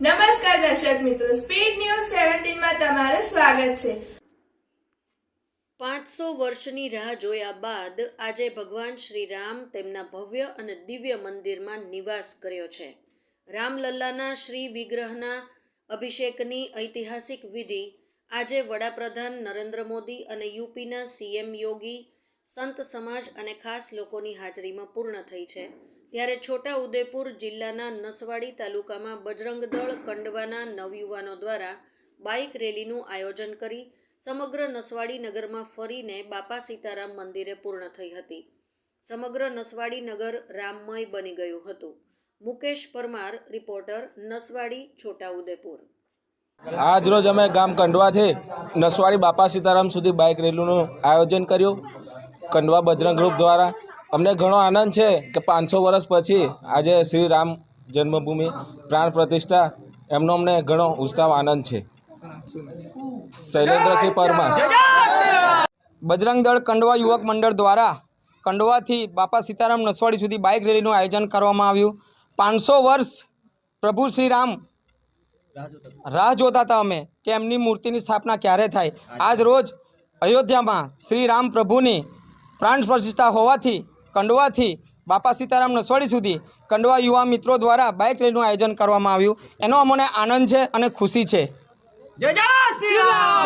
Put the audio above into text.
નમસ્કાર દર્શક મિત્રો સ્પીડ ન્યૂઝ સેવન્ટીનમાં તમારું સ્વાગત છે. પાંચસો વર્ષની રાહ જોયા બાદ આજે ભગવાન શ્રી રામ તેમના ભવ્ય અને દિવ્ય મંદિરમાં નિવાસ કર્યો છે. રામલલ્લાના શ્રી વિગ્રહના અભિષેકની ઐતિહાસિક વિધિ આજે વડાપ્રધાન નરેન્દ્ર મોદી અને યુપીના સીએમ યોગી, સંત સમાજ અને ખાસ લોકોની હાજરીમાં પૂર્ણ થઈ છે. ત્યારે છોટા ઉદેપુર જિલ્લાના નસવાડી તાલુકામાં બજરંગ દળ કંડવાના નવયુવાનો દ્વારા બાઇક રેલીનું આયોજન કરી સમગ્ર નસવાડી નગરમાં ફરીને બાપા સીતારામ મંદિરે પૂર્ણ થઈ હતી. સમગ્ર નસવાડી નગર રામમય બની ગયું હતું. મુકેશ પરમાર, રિપોર્ટર, નસવાડી, છોટાઉદેપુર. આજ રોજ અમે ગામ કંડવાથી નસવાડી બાપા સીતારામ સુધી બાઇક રેલીનું આયોજન કર્યું. કંડવા બજરંગ ગ્રુપ દ્વારા અમને ઘણો આનંદ છે કે પાંચસો વર્ષ પછી આજે શ્રી રામ જન્મભૂમિ પ્રાણ પ્રતિષ્ઠા, એમનો અમને ઘણો ઉત્સાહ, આનંદ છે. શૈલેન્દ્રસિંહ પરમાર. બજરંગ દળ કંડવા યુવક મંડળ દ્વારા કંડવાથી બાપા સીતારામ નસવાડી સુધી બાઇક રેલીનું આયોજન કરવામાં આવ્યું. પાંચસો વર્ષ પ્રભુ શ્રી રામ રાહ જોતા હતા અમે કે એમની મૂર્તિની સ્થાપના ક્યારે થાય. આજ રોજ અયોધ્યામાં શ્રી રામ પ્રભુની પ્રાણ પ્રતિષ્ઠા હોવાથી કંડવાથી બાપા સીતારામ નસવાડી સુધી કંડવા યુવા મિત્રો દ્વારા બાઇક રેલીનું આયોજન કરવામાં આવ્યું. એનો અમને આનંદ છે અને ખુશી છે. જય શ્રી રામ!